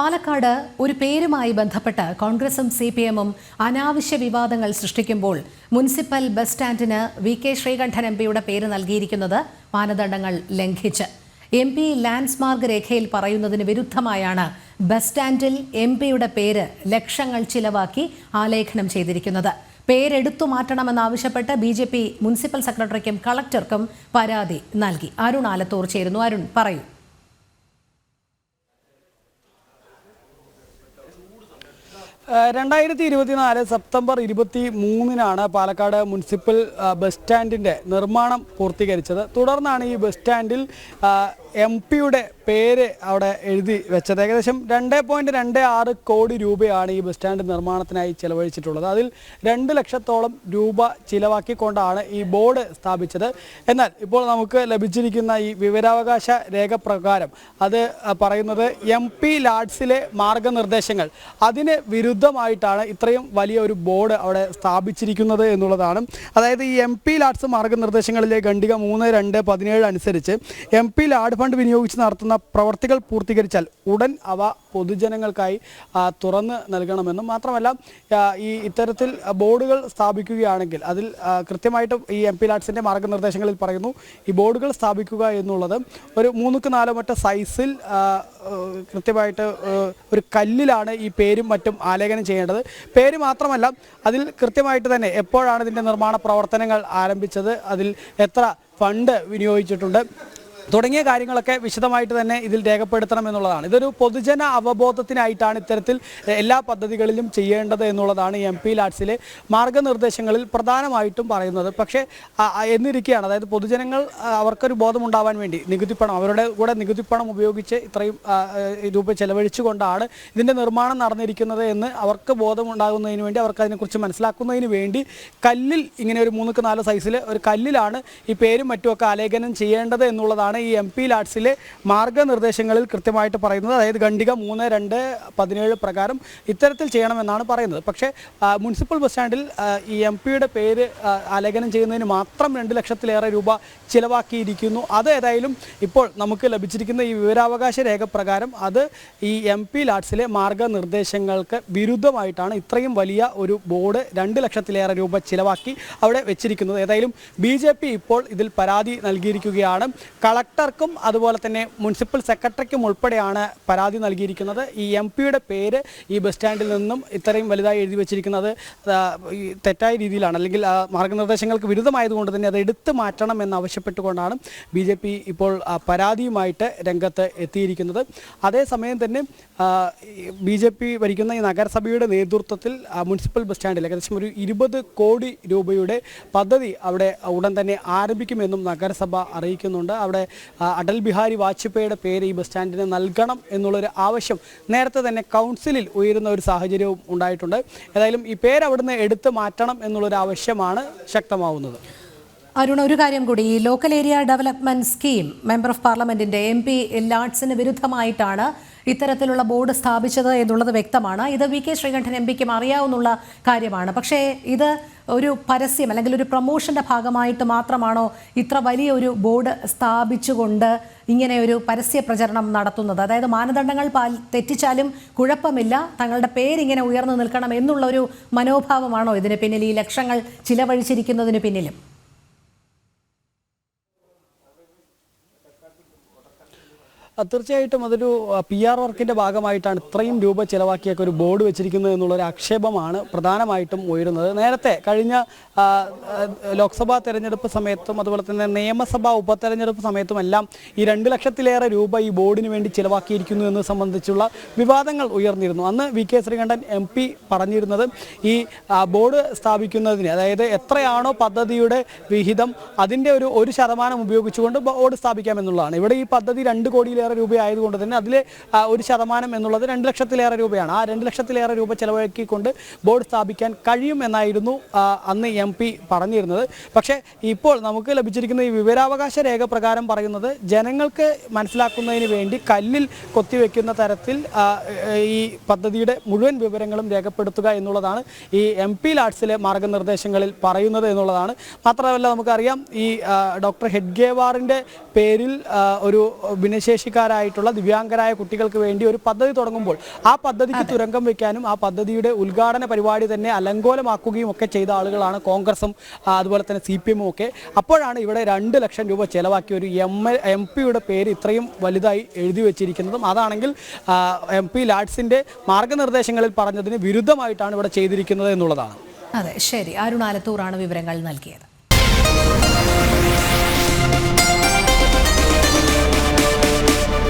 പാലക്കാട് ഒരു പേരുമായി ബന്ധപ്പെട്ട് കോൺഗ്രസും സി പി എമ്മും അനാവശ്യ വിവാദങ്ങൾ സൃഷ്ടിക്കുമ്പോൾ മുനിസിപ്പൽ ബസ് സ്റ്റാൻഡിന് വി കെ ശ്രീകണ്ഠൻ എം പിയുടെ പേര് നൽകിയിരിക്കുന്നത് മാനദണ്ഡങ്ങൾ ലംഘിച്ച്. എം പി ലാൻഡ്സ്മാർക്ക് രേഖയിൽ പറയുന്നതിന് വിരുദ്ധമായാണ് ബസ് സ്റ്റാൻഡിൽ എം പിയുടെ പേര് ലക്ഷങ്ങൾ ചിലവാക്കി ആലേഖനം ചെയ്തിരിക്കുന്നത്. പേരെടുത്തു മാറ്റണമെന്നാവശ്യപ്പെട്ട് ബി ജെ പി മുനിസിപ്പൽ സെക്രട്ടറിക്കും കളക്ടർക്കും പരാതി നൽകി. അരുൺ ആലത്തൂർ ചേരുന്നു. അരുൺ പറയൂ. രണ്ടായിരത്തി ഇരുപത്തിനാല് സെപ്റ്റംബർ ഇരുപത്തി മൂന്നിനാണ് പാലക്കാട് മുനിസിപ്പൽ ബസ് സ്റ്റാൻഡിന്റെ നിർമ്മാണം പൂർത്തീകരിച്ചത്. തുടർന്നാണ് ഈ ബസ് സ്റ്റാൻഡിൽ എം പിയുടെ പേര് അവിടെ എഴുതി വെച്ചത്. ഏകദേശം രണ്ട് പോയിന്റ് രണ്ട് ആറ് കോടി രൂപയാണ് ഈ ബസ് സ്റ്റാൻഡ് നിർമ്മാണത്തിനായി ചിലവഴിച്ചിട്ടുള്ളത്. അതിൽ രണ്ട് ലക്ഷത്തോളം രൂപ ചിലവാക്കിക്കൊണ്ടാണ് ഈ ബോർഡ് സ്ഥാപിച്ചത്. എന്നാൽ ഇപ്പോൾ നമുക്ക് ലഭിച്ചിരിക്കുന്ന ഈ വിവരാവകാശ രേഖ പ്രകാരം അത് പറയുന്നത് എം പി ലാഡ്സിലെ മാർഗനിർദ്ദേശങ്ങൾ അതിന് വിരുദ്ധമായിട്ടാണ് ഇത്രയും വലിയ ഒരു ബോർഡ് അവിടെ സ്ഥാപിച്ചിരിക്കുന്നത് എന്നുള്ളതാണ്. അതായത് ഈ എം പി ലാഡ്സ് മാർഗനിർദ്ദേശങ്ങളിലെ ഖണ്ഡിക മൂന്ന് രണ്ട് പതിനേഴ് അനുസരിച്ച് എം പി ലാഡ് ഫണ്ട് വിനിയോഗിച്ച് നടത്തുന്ന പ്രവർത്തികൾ പൂർത്തീകരിച്ചാൽ ഉടൻ അവ പൊതുജനങ്ങൾക്കായി തുറന്ന് നൽകണമെന്നും മാത്രമല്ല ഈ ഇത്തരത്തിൽ ബോർഡുകൾ സ്ഥാപിക്കുകയാണെങ്കിൽ അതിൽ കൃത്യമായിട്ട് ഈ എം പി ലാഡ്സിന്റെ മാർഗനിർദ്ദേശങ്ങളിൽ പറയുന്നു ഈ ബോർഡുകൾ സ്ഥാപിക്കുക എന്നുള്ളത് ഒരു മൂന്നുക്ക് നാലോ മറ്റ സൈസിൽ കൃത്യമായിട്ട് ഒരു കല്ലിലാണ് ഈ പേരും മറ്റും ആലേഖനം ചെയ്യേണ്ടത്. പേര് മാത്രമല്ല അതിൽ കൃത്യമായിട്ട് തന്നെ എപ്പോഴാണ് ഇതിന്റെ നിർമ്മാണ പ്രവർത്തനങ്ങൾ ആരംഭിച്ചത് അതിൽ എത്ര ഫണ്ട് വിനിയോഗിച്ചിട്ടുണ്ട് തുടങ്ങിയ കാര്യങ്ങളൊക്കെ വിശദമായിട്ട് തന്നെ ഇതിൽ രേഖപ്പെടുത്തണം എന്നുള്ളതാണ്. ഇതൊരു പൊതുജന അവബോധത്തിനായിട്ടാണ് ഇത്തരത്തിൽ എല്ലാ പദ്ധതികളിലും ചെയ്യേണ്ടത് എന്നുള്ളതാണ് എം പി ലാഡ്സിലെ മാർഗനിർദ്ദേശങ്ങളിൽ പ്രധാനമായിട്ടും പറയുന്നത്. പക്ഷേ എന്നിരിക്കുകയാണ് അതായത് പൊതുജനങ്ങൾ അവർക്കൊരു ബോധമുണ്ടാവാൻ വേണ്ടി നികുതിപ്പണം അവരുടെ കൂടെ നികുതിപ്പണം ഉപയോഗിച്ച് ഇത്രയും രൂപ ചെലവഴിച്ചുകൊണ്ടാണ് ഇതിന്റെ നിർമ്മാണം നടന്നിരിക്കുന്നത് എന്ന് അവർക്ക് ബോധമുണ്ടാകുന്നതിന് വേണ്ടി അവർക്ക് അതിനെക്കുറിച്ച് മനസ്സിലാക്കുന്നതിന് വേണ്ടി കല്ലിൽ ഇങ്ങനെ ഒരു മൂന്നുക്ക് നാലോ സൈസിൽ ഒരു കല്ലിലാണ് ഈ പേരും മറ്റുമൊക്കെ ആലേഖനം ചെയ്യേണ്ടത് എന്നുള്ളതാണ് ഈ എം പി ലാഡ്സിലെ മാർഗനിർദ്ദേശങ്ങളിൽ കൃത്യമായിട്ട് പറയുന്നത് അതായത് ഖണ്ഡിക മൂന്ന് രണ്ട് പതിനേഴ് പ്രകാരം ഇത്തരത്തിൽ ചെയ്യണമെന്നാണ് പറയുന്നത്. പക്ഷേ മുനിസിപ്പൽ ബസ് സ്റ്റാൻഡിൽ ഈ എം പിയുടെ പേര് ആലേഖനം ചെയ്യുന്നതിന് മാത്രം രണ്ട് ലക്ഷത്തിലേറെ രൂപ ചിലവാക്കിയിരിക്കുന്നു. അത് ഏതായാലും ഇപ്പോൾ നമുക്ക് ലഭിച്ചിരിക്കുന്ന ഈ വിവരാവകാശ രേഖ പ്രകാരം അത് ഈ എം പി ലാഡ്സിലെ മാർഗനിർദ്ദേശങ്ങൾക്ക് വിരുദ്ധമായിട്ടാണ് ഇത്രയും വലിയ ഒരു ബോർഡ് രണ്ട് ലക്ഷത്തിലേറെ രൂപ ചിലവാക്കി അവിടെ വെച്ചിരിക്കുന്നത്. ഏതായാലും ബി ഇപ്പോൾ ഇതിൽ പരാതി നൽകിയിരിക്കുകയാണ്. കളക്ടർക്കും അതുപോലെ തന്നെ മുനിസിപ്പൽ സെക്രട്ടറിക്കും ഉൾപ്പെടെയാണ് പരാതി നൽകിയിരിക്കുന്നത്. ഈ എം പിയുടെ പേര് ഈ ബസ് സ്റ്റാൻഡിൽ നിന്നും ഇത്രയും വലുതായി എഴുതി വെച്ചിരിക്കുന്നത് തെറ്റായ രീതിയിലാണ്. അല്ലെങ്കിൽ മാർഗനിർദ്ദേശങ്ങൾക്ക് വിരുദ്ധമായതുകൊണ്ട് തന്നെ അത് എടുത്തു മാറ്റണം എന്നാവശ്യപ്പെട്ടുകൊണ്ടാണ് ബി ജെ പി ഇപ്പോൾ പരാതിയുമായിട്ട് രംഗത്ത് എത്തിയിരിക്കുന്നത്. അതേസമയം തന്നെ ബി ജെ പി ഭരിക്കുന്ന ഈ നഗരസഭയുടെ നേതൃത്വത്തിൽ മുനിസിപ്പൽ ബസ് സ്റ്റാൻഡിൽ ഏകദേശം ഒരു ഇരുപത് കോടി രൂപയുടെ പദ്ധതി അവിടെ ഉടൻ തന്നെ ആരംഭിക്കുമെന്നും നഗരസഭ അറിയിക്കുന്നുണ്ട്. അവിടെ അടൽ ബിഹാരി വാജ്പേയിയുടെ പേര് ഈ ബസ് സ്റ്റാൻഡിന് നൽകണം എന്നുള്ളൊരു ആവശ്യം നേരത്തെ തന്നെ കൗൺസിലിൽ ഉയരുന്ന ഒരു സാഹചര്യവും ഉണ്ടായിട്ടുണ്ട്. ഏതായാലും ഈ പേര് അവിടുന്ന് എടുത്തു മാറ്റണം എന്നുള്ളൊരു ആവശ്യമാണ് ശക്തമാവുന്നത്. അരുൺ ഒരു കാര്യം കൂടി. ഈ local area development scheme member of പാർലമെന്റിന്റെ എം പി ലാഡ്സിന് വിരുദ്ധമായിട്ടാണ് ഇത്തരത്തിലുള്ള ബോർഡ് സ്ഥാപിച്ചത് എന്നുള്ളത് വ്യക്തമാണ്. ഇത് വി കെ ശ്രീകണ്ഠൻ എം പിക്കും അറിയാവുന്ന കാര്യമാണ്. പക്ഷേ ഇത് ഒരു പരസ്യം അല്ലെങ്കിൽ ഒരു പ്രൊമോഷന്റെ ഭാഗമായിട്ട് മാത്രമാണോ ഇത്ര വലിയ ഒരു ബോർഡ് സ്ഥാപിച്ചുകൊണ്ട് ഇങ്ങനെ ഒരു പരസ്യ പ്രചരണം നടത്തുന്നത്? അതായത് മാനദണ്ഡങ്ങൾ തെറ്റിച്ചാലും കുഴപ്പമില്ല തങ്ങളുടെ പേരിങ്ങനെ ഉയർന്നു നിൽക്കണം എന്നുള്ള ഒരു മനോഭാവമാണോ ഇതിന് പിന്നിൽ? ഈ ലക്ഷങ്ങൾ ചിലവഴിച്ചിരിക്കുന്നതിന് പിന്നിലും? തീർച്ചയായിട്ടും അതൊരു പി ആർ വർക്കിന്റെ ഭാഗമായിട്ടാണ് ഇത്രയും രൂപ ചിലവാക്കിയൊക്കെ ഒരു ബോർഡ് വെച്ചിരിക്കുന്നത് എന്നുള്ളൊരു ആക്ഷേപമാണ് പ്രധാനമായിട്ടും ഉയരുന്നത്. നേരത്തെ കഴിഞ്ഞ ലോക്സഭാ തെരഞ്ഞെടുപ്പ് സമയത്തും അതുപോലെ തന്നെ നിയമസഭാ ഉപതെരഞ്ഞെടുപ്പ് സമയത്തും എല്ലാം ഈ രണ്ട് ലക്ഷത്തിലേറെ രൂപ ഈ ബോർഡിന് വേണ്ടി ചിലവാക്കിയിരിക്കുന്നു എന്ന് സംബന്ധിച്ചുള്ള വിവാദങ്ങൾ ഉയർന്നിരുന്നു. അന്ന് V K Sreekandan M P പറഞ്ഞിരുന്നത് ഈ ബോർഡ് സ്ഥാപിക്കുന്നതിന് അതായത് എത്രയാണോ പദ്ധതിയുടെ വിഹിതം അതിന്റെ ഒരു ഒരു ശതമാനം ഉപയോഗിച്ചുകൊണ്ട് ബോർഡ് സ്ഥാപിക്കാമെന്നുള്ളതാണ്. ഇവിടെ ഈ പദ്ധതി രണ്ട് കോടിയിലേറെ രൂപ ആയതുകൊണ്ട് തന്നെ അതിൽ ഒരു ശതമാനം എന്നുള്ളത് രണ്ട് ലക്ഷത്തിലേറെ രൂപയാണ്. ആ രണ്ട് ലക്ഷത്തിലേറെ രൂപ ചെലവാക്കിക്കൊണ്ട് ബോർഡ് സ്ഥാപിക്കാൻ കഴിയും എന്നായിരുന്നു അന്ന് എം പി പറഞ്ഞിരുന്നത്. പക്ഷേ ഇപ്പോൾ നമുക്ക് ലഭിച്ചിരിക്കുന്ന ഈ വിവരാവകാശ രേഖ പ്രകാരം പറയുന്നത് ജനങ്ങൾക്ക് മനസ്സിലാക്കുന്നതിന് വേണ്ടി കല്ലിൽ കൊത്തിവെക്കുന്ന തരത്തിൽ ഈ പദ്ധതിയുടെ മുഴുവൻ വിവരങ്ങളും രേഖപ്പെടുത്തുക എന്നുള്ളതാണ് ഈ എം പി ലാഡ്സിലെ മാർഗനിർദ്ദേശങ്ങളിൽ പറയുന്നത് എന്നുള്ളതാണ്. മാത്രമല്ല നമുക്കറിയാം ഈ ഡോക്ടർ ഹെഡ്ഗേവാറിന്റെ പേരിൽ ഒരു ഭിന്നശേഷിക്കാരൻ ഭിന്നശേഷിക്കാരായിട്ടുള്ള ദിവ്യാംഗരായ കുട്ടികൾക്ക് വേണ്ടി ഒരു പദ്ധതി തുടങ്ങുമ്പോൾ ആ പദ്ധതിക്ക് തുരങ്കം വെക്കാനും ആ പദ്ധതിയുടെ ഉദ്ഘാടന പരിപാടി തന്നെ അലങ്കോലമാക്കുകയും ഒക്കെ ചെയ്ത ആളുകളാണ് കോൺഗ്രസും അതുപോലെ തന്നെ സി പി എമ്മും ഒക്കെ. അപ്പോഴാണ് ഇവിടെ രണ്ട് ലക്ഷം രൂപ ചെലവാക്കിയ ഒരു എം എം പിയുടെ പേര് ഇത്രയും വലുതായി എഴുതി വെച്ചിരിക്കുന്നതും അതാണെങ്കിൽ എം പി ലാഡ്സിന്റെ മാർഗനിർദ്ദേശങ്ങളിൽ പറഞ്ഞതിന് വിരുദ്ധമായിട്ടാണ് ഇവിടെ ചെയ്തിരിക്കുന്നത് എന്നുള്ളതാണ്. അതെ ശരി. അരുണാലത്തൂറാണ് വിവരങ്ങൾ നൽകിയത്.